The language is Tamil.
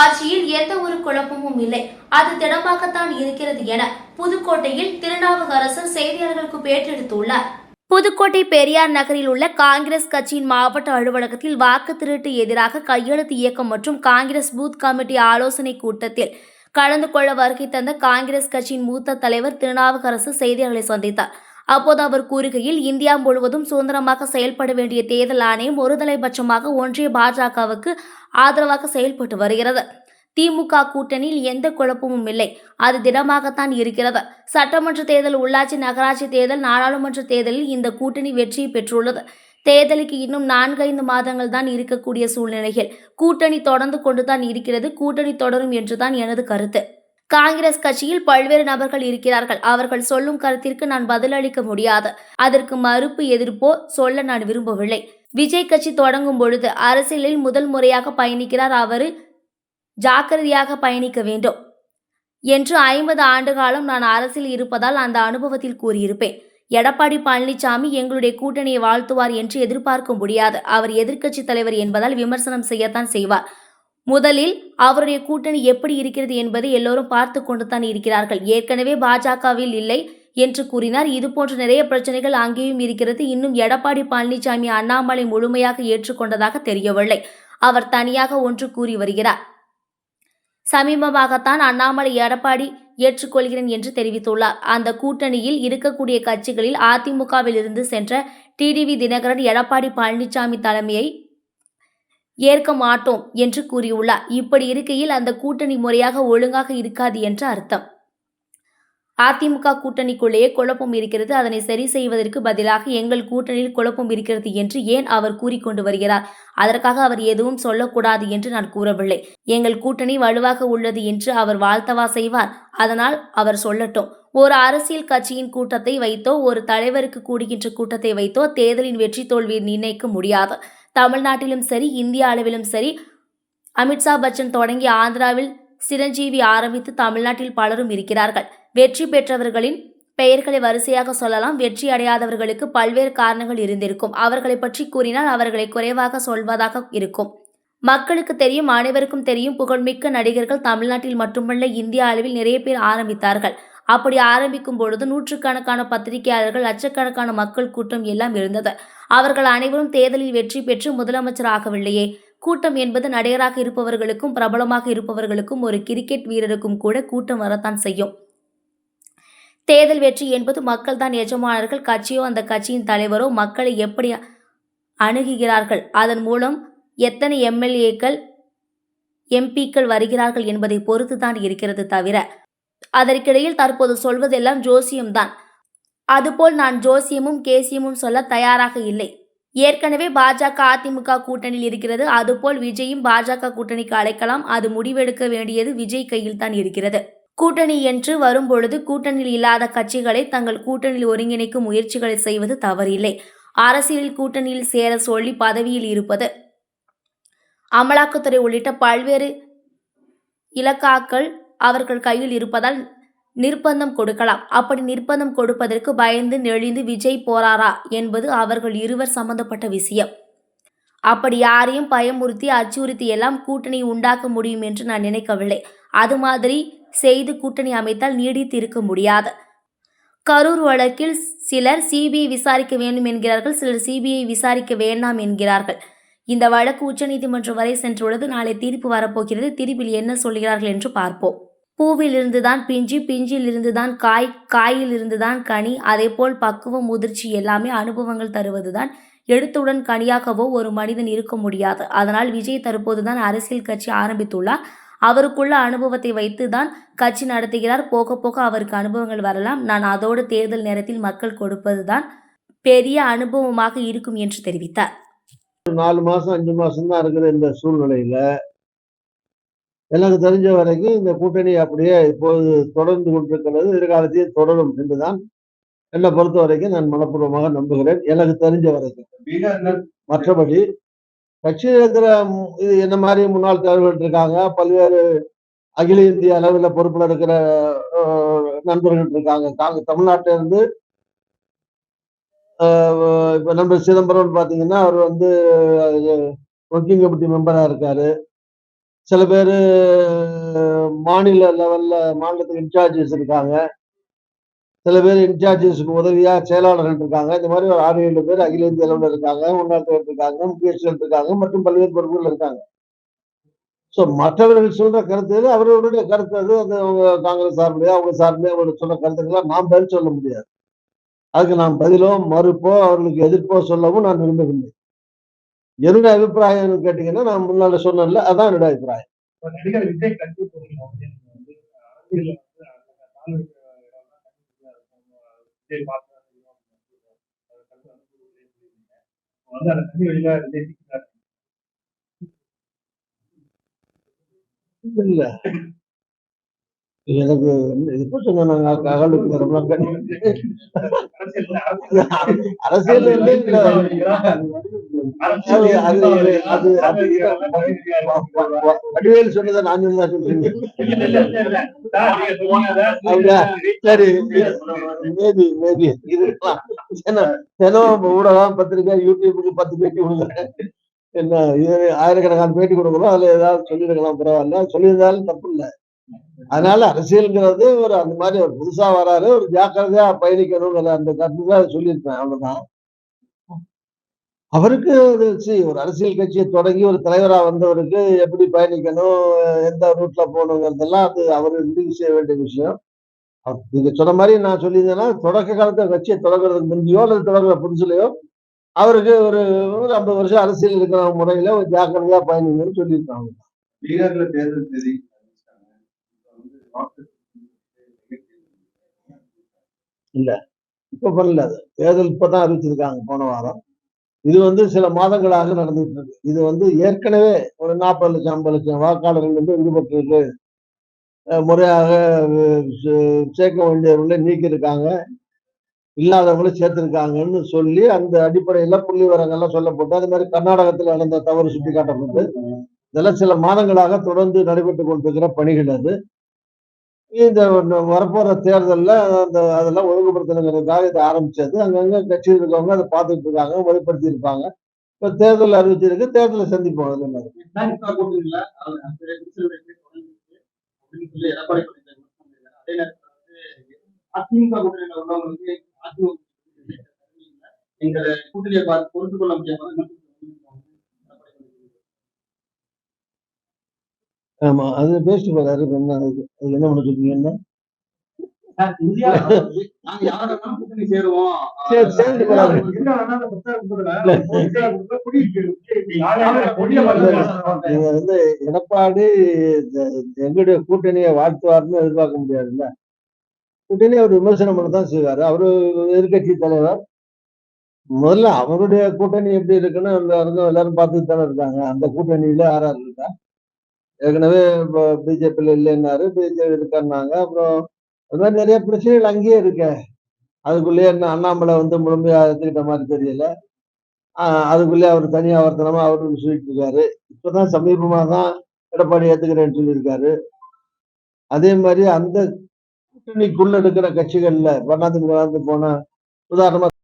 ஆட்சியில் எந்த ஒரு குழப்பமும் இல்லை. அது திடமாகத்தான் இருக்கிறது என புதுக்கோட்டையில் திருநாவுக்கரசர் செய்தியாளர்களுக்கு பேட்டியெடுத்துள்ளார் புதுக்கோட்டை பெரியார் நகரில் உள்ள காங்கிரஸ் கட்சியின் மாவட்ட அலுவலகத்தில் வாக்கு திருட்டு எதிராக கையெழுத்து இயக்கம் மற்றும் காங்கிரஸ் பூத் கமிட்டி ஆலோசனை கூட்டத்தில் கலந்து கொள்ள வருகை தந்த காங்கிரஸ் கட்சியின் மூத்த தலைவர் திருநாவுக்கரசு செய்தியாளர்களை சந்தித்தார். அப்போது அவர் கூறுகையில் இந்தியா முழுவதும் சுதந்திரமாக செயல்பட வேண்டிய தேர்தல் ஆணையம் ஒருதலைபட்சமாக ஒன்றிய பாஜகவுக்கு ஆதரவாக செயல்பட்டு வருகிறது. திமுக கூட்டணியில் எந்த குழப்பமும் இல்லை. அது திடமாகத்தான் இருக்கிறது. சட்டமன்ற தேர்தல் உள்ளாட்சி நகராட்சி தேர்தல் நாடாளுமன்ற தேர்தலில் இந்த கூட்டணி வெற்றியை பெற்றுள்ளது. தேர்தலுக்கு இன்னும் நான்கைந்து மாதங்கள் தான் இருக்கக்கூடிய சூழ்நிலையில் கூட்டணி தொடர்ந்து கொண்டுதான் இருக்கிறது. கூட்டணி தொடரும் என்றுதான் எனது கருத்து. காங்கிரஸ் கட்சியில் பல்வேறு நபர்கள் இருக்கிறார்கள். அவர்கள் சொல்லும் கருத்திற்கு நான் பதிலளிக்க முடியாது. அதற்கு மறுப்பு எதிர்ப்போ சொல்ல நான் விரும்பவில்லை. விஜய் கட்சி தொடங்கும் பொழுது அரசியலில் முதல் முறையாக பயணிக்கிறார் அவர். ஜாக்கிரதையாக பயணிக்க வேண்டும். என்று ஐம்பது ஆண்டு காலம் நான் அரசில் இருப்பதால் அந்த அனுபவத்தில் கூறியிருப்பேன். எடப்பாடி பழனிசாமி எங்களுடைய கூட்டணியை வாழ்த்துவார் என்று எதிர்பார்க்க முடியாது. அவர் எதிர்க்கட்சி தலைவர் என்பதால் விமர்சனம் செய்யத்தான் செய்வார். முதலில் அவருடைய கூட்டணி எப்படி இருக்கிறது என்பதை எல்லோரும் பார்த்து கொண்டு தான் இருக்கிறார்கள். ஏற்கனவே பாஜகவில் இல்லை என்று கூறினார். இதுபோன்ற நிறைய பிரச்சனைகள் அங்கேயும் இருக்கிறது. இன்னும் எடப்பாடி பழனிசாமி அண்ணாமலை முழுமையாக ஏற்றுக்கொண்டதாக தெரியவில்லை. அவர் தனியாக ஒன்று கூறி வருகிறார். சமீபமாகத்தான் அண்ணாமலை எடப்பாடி ஏற்றுக்கொள்கிறேன் என்று தெரிவித்துள்ளார். அந்த கூட்டணியில் இருக்கக்கூடிய கட்சிகளில் அதிமுகவில் இருந்து சென்ற டிடிவி தினகரன் எடப்பாடி பழனிசாமி தலைமையை ஏற்க மாட்டோம் என்று கூறியுள்ளார். இப்படி இருக்கையில் அந்த கூட்டணி முறையாக ஒழுங்காக இருக்காது என்று அர்த்தம். அதிமுக கூட்டணிக்குள்ளேயே குழப்பம் இருக்கிறது. அதனை சரி செய்வதற்கு பதிலாக எங்கள் கூட்டணியில் குழப்பம் இருக்கிறது என்று ஏன் அவர் கூறிக்கொண்டு வருகிறார்? அதற்காக அவர் எதுவும் சொல்லக்கூடாது என்று நான் கூறவில்லை. எங்கள் கூட்டணி வலுவாக உள்ளது என்று அவர் வாழ்த்தவா செய்வார். அதனால் அவர் சொல்லட்டும். ஒரு அரசியல் கட்சியின் கூட்டத்தை வைத்தோ ஒரு தலைவருக்கு கூடுகின்ற கூட்டத்தை வைத்தோ தேர்தலின் வெற்றி தோல்வியை நிர்ணயிக்க முடியாது. தமிழ்நாட்டிலும் சரி இந்திய அளவிலும் சரி அமித்ஷா பச்சன் தொடங்கி ஆந்திராவில் சிரஞ்சீவி ஆரம்பித்து தமிழ்நாட்டில் பலரும் இருக்கிறார்கள். வெற்றி பெற்றவர்களின் பெயர்களை வரிசையாக சொல்லலாம். வெற்றி அடையாதவர்களுக்கு பல்வேறு காரணங்கள் இருந்திருக்கும். அவர்களை பற்றி கூறினால் அவர்களை குறைவாக சொல்வதாக இருக்கும். மக்களுக்கு தெரியும் அனைவருக்கும் தெரியும் புகழ்மிக்க நடிகர்கள் தமிழ்நாட்டில் மட்டுமல்ல இந்திய அளவில் நிறைய பேர் ஆரம்பித்தார்கள். அப்படி ஆரம்பிக்கும் பொழுது நூற்றுக்கணக்கான பத்திரிகையாளர்கள் லட்சக்கணக்கான மக்கள் கூட்டம் எல்லாம் இருந்தது. அவர்கள் அனைவரும் தேர்தலில் வெற்றி பெற்று முதலமைச்சராகவில்லையே. கூட்டம் என்பது நடிகராக இருப்பவர்களுக்கும் பிரபலமாக இருப்பவர்களுக்கும் ஒரு கிரிக்கெட் வீரருக்கும் கூட கூட்டம் வரத்தான் செய்யும். தேர்தல் வெற்றி என்பது மக்கள் தான் எஜமானர்கள் கட்சியோ அந்த கட்சியின் தலைவரோ மக்களை எப்படி அணுகுகிறார்கள்? அதன் மூலம் எத்தனை எம்எல்ஏக்கள் எம்பிக்கள் வருகிறார்கள் என்பதை பொறுத்து தான் இருக்கிறது தவிர அதற்கிடையில் தற்போது சொல்வதெல்லாம் ஜோசியம்தான். அதுபோல் நான் ஜோசியமும் கேசியமும் சொல்ல தயாராக இல்லை. ஏற்கனவே பாஜக அதிமுக கூட்டணியில் இருக்கிறது. அதுபோல் விஜயும் பாஜக கூட்டணிக்கு அழைக்கலாம். அது முடிவெடுக்க வேண்டியது விஜய் கையில் தான் இருக்கிறது. கூட்டணி என்று வரும்பொழுது கூட்டணியில் இல்லாத கட்சிகளை தங்கள் கூட்டணியில் ஒருங்கிணைக்கும் முயற்சிகளை செய்வது தவறில்லை. அரசியலில் கூட்டணியில் சேர சொல்லி பதவியில் இருப்பது. அமலாக்கத்துறை உள்ளிட்ட பல்வேறு இலக்காக்கள் அவர்கள் கையில் இருப்பதால் நிர்பந்தம் கொடுக்கலாம். அப்படி நிர்பந்தம் கொடுப்பதற்கு பயந்து நெளிந்து விஜய் போறாரா என்பது அவர்கள் இருவர் சம்பந்தப்பட்ட விஷயம். அப்படி யாரையும் பயமுறுத்தி அச்சுறுத்தி எல்லாம் கூட்டணி உண்டாக்க முடியும் என்று நான் நினைக்கவில்லை. அது மாதிரி செய்து கூட்டணி அமைத்தால் நீடித்து இருக்க முடியாது. கரூர் வழக்கில் சிலர் சிபிஐ விசாரிக்க வேண்டும் என்கிறார்கள் சிலர் சிபிஐ விசாரிக்க வேண்டாம் என்கிறார்கள். இந்த வழக்கு உச்சநீதிமன்றம் வரை சென்றுள்ளது. நாளை தீர்ப்பு வரப்போகிறது. தீர்ப்பில் என்ன சொல்கிறார்கள் என்று பார்ப்போம். பூவிலிருந்துதான் பிஞ்சு பிஞ்சிலிருந்துதான் காய் காயில் இருந்துதான் கனி அதேபோல் பக்குவம் முதிர்ச்சி எல்லாமே அனுபவங்கள் தருவதுதான். எடுத்தவுடன் கனியாகவோ ஒரு மனிதன் இருக்க முடியாது. அதனால் விஜய் தற்போதுதான் அரசியல் கட்சி ஆரம்பித்துள்ளார். அவருக்குள்ள அனுபவத்தை வைத்து தான் கட்சி நடத்துகிறார். போக போக அவருக்கு அனுபவங்கள் வரலாம். நான் அதோடு தேர்தல் நேரத்தில் மக்கள் கொடுப்பதுதான் பெரிய அனுபவமாக இருக்கும் என்று தெரிவித்தார். நாலு மாசம் அஞ்சு மாசம் தான் இருக்கிற இந்த சூழ்நிலையில எனக்கு தெரிஞ்ச வரைக்கும் இந்த கூட்டணி அப்படியே இப்போது தொடர்ந்து கொண்டிருக்கிறது. எதிர்காலத்தையும் தொடரும் என்றுதான் என்னை பொறுத்த வரைக்கும் நான் மனப்பூர்வமாக நம்புகிறேன். எனக்கு தெரிஞ்ச வரைக்கும். மற்றபடி கட்சியில் இருக்கிற இது என்ன மாதிரி முன்னாள் தலைவர்கள் இருக்காங்க பல்வேறு அகில இந்திய அளவில் பொறுப்பில் இருக்கிற நண்பர்கள் இருக்காங்க. காங்க தமிழ்நாட்டில இருந்து நம்ம சிதம்பரம்னு நண்பர் சிதம்பரம் அவர் வந்து ஒர்க்கிங் கமிட்டி மெம்பராக இருக்காரு. சில பேர் மாநில லெவல்ல மாநிலத்துக்கு இன்சார்ஜஸ் இருக்காங்க. சில பேர் இன்சார்ஜஸ்க்கு உதவியா செயலாளர்கள் இருக்காங்க. இந்த மாதிரி ஒரு 6, 7 பேர் அகில இந்திய அளவில் இருக்காங்க. உள்நாட்டவர் இருக்காங்க, முக்கியஸ்தர்கள் இருக்காங்க மற்றும் பல்வேறு பொறுப்புகள் இருக்காங்க. ஸோ மற்றவர்கள் சொல்ற கருத்து அவர்களுடைய கருத்து அது. அது அவங்க காங்கிரஸ் சார்புடைய அவங்க சார்புலயோ அவர்கள் சொன்ன கருத்துக்கெல்லாம் நாம் பதில் சொல்ல முடியாது. அதுக்கு நாம் பதிலோ, மறுப்போ, அவர்களுக்கு எதிர்ப்போ சொல்லவும் நான் விரும்பவில்லை. என்னுடைய அபிப்பிராயம் கேட்டீங்கன்னா, நான் முன்னால சொன்னேன்ல, அதான் என்னுடைய அபிப்பிராயம். இப்ப. இப்ப. இல்ல. எனக்கு வைக்கிறோம்லாம் அரசியல்ல அரசியல் வடிவேல் சொன்னதை நான் சொன்னதா சொல்றீங்க. அப்படியா? சரி மேபி மேபி இருக்கலாம். ஏன்னா தினம் ஊடகம், பத்திரிக்கை யூடியூபுக்கு 10 பேட்டி கொடுக்குறேன். என்ன இது ஆயிரக்கணக்கான பேட்டி கொடுக்குறோம். அதுல ஏதாவது சொல்லியிருக்கலாம் பரவாயில்ல. சொல்லியிருந்தாலும் தப்பு இல்ல. அதனால அரசியல்ங்கிறது ஒரு அந்த மாதிரி ஒரு புதுசா வராரு. ஒரு ஜாக்கிரதையா பயணிக்கணுங்கிற அந்த கருத்து தான் சொல்லியிருப்பேன். அவ்வளவுதான். அவருக்கு அது சி ஒரு அரசியல் கட்சியை தொடங்கி ஒரு தலைவரா வந்தவருக்கு எப்படி பயணிக்கணும், எந்த ரூட்ல போகணுங்கிறதெல்லாம் அது அவரு முடிவு செய்ய வேண்டிய விஷயம். நீங்க சொன்ன மாரி நான் சொல்லியிருந்தேன்னா, தொடக்க காலத்துல கட்சிய தொடங்குறதுக்கு முந்தியோ அல்லது தொடங்குற புதுசுலயோ, அவருக்கு ஒரு ஒரு 50 வருஷம் அரசியல் இருக்கிற முறையில ஒரு ஜாக்கிரதையா பயணிங்கன்னு அவ்வளவுதான். பீகார்ல தேர்தல் தேதி இல்ல. இப்ப பண்ணல அது. தேர்தல் இப்பதான் அறிவிச்சிருக்காங்க போன வாரம். இது வந்து சில மாதங்களாக நடந்துட்டு இருக்கு. இது வந்து ஏற்கனவே ஒரு 40 லட்சம், 50 லட்சம் வாக்காளர்கள் வந்து ஈடுபட்டு முறையாக சேர்க்க வேண்டியவர்களை நீக்கியிருக்காங்க. இல்லாதவங்கள சேர்த்திருக்காங்கன்னு சொல்லி, அந்த அடிப்படையில புள்ளி விவரங்கள்லாம் சொல்லப்பட்டு, அது மாதிரி கர்நாடகத்துல நடந்த தவறு சுட்டிக்காட்டப்பட்டு, இதெல்லாம் சில மாதங்களாக தொடர்ந்து நடைபெற்றுக் கொண்டிருக்கிற பணிகள் அது. இந்த ந வரப்போற தேர்தல்ல அந்த அதெல்லாம் ஒழுங்குபடுத்தணுங்கிறதுக்காக இத ஆரம்பிச்சது. அங்கங்க கட்சியில் இருக்கவங்க அதை பார்த்துட்டு இருக்காங்க, முறைப்படுத்தி இருப்பாங்க. இப்ப தேர்தல் அறிவிச்சிருக்கு. தேர்தல சந்திப்போம். அதுல என்ன இருக்கு. அதிமுக கூட்டணியில அது அந்த திருச்சியில் வெற்றி தொடங்கிருக்கு அதிமுக கூட்டணியில உள்ளவங்களுக்கு அதிமுக கூட்டணியை பார்த்து பொறுத்து கொள்ள ஆமா. அது பேசிட்டு போறாரு. என்ன அதுக்கு என்ன பண்ண சொல்றீங்கன்னா? கூட்டணி எடப்பாடி எங்களுடைய கூட்டணிய வாழ்த்துவார்ன்னு எதிர்பார்க்க முடியாதுல்ல. கூட்டணிய அவர் விமர்சனம் பண்ணத்தான் செய்வாரு. அவரு எதிர்க்கட்சி தலைவர். முதல்ல அவருடைய கூட்டணி எப்படி இருக்குன்னு எல்லாருக்கும் எல்லாரும் பார்த்துட்டு தானே இருக்காங்க. அந்த கூட்டணியில யார் யார் இருக்கா? ஏற்கனவே இப்போ பிஜேபியில் இல்லைன்னாரு. பிஜேபி இருக்கான்னாங்க. அப்புறம் அது மாதிரி நிறைய பிரச்சனைகள் அங்கேயே இருக்கே. அதுக்குள்ளேயே என்ன அண்ணாமலை வந்து முழுமையாக எடுத்துக்கிட்ட மாதிரி தெரியல. அதுக்குள்ளேயே அவர் தனியாக வர்த்தனமாக வர்த்தனமா சொல்லிட்டு இருக்காரு. இப்பதான் சமீபமாக தான் எடப்பாடி ஏற்றுக்கிறேன்னு சொல்லியிருக்காரு. அதே மாதிரி அந்த கூட்டணிக்குள்ள இருக்கிற கட்சிகள்ல வளர்ந்து போன உதாரணமா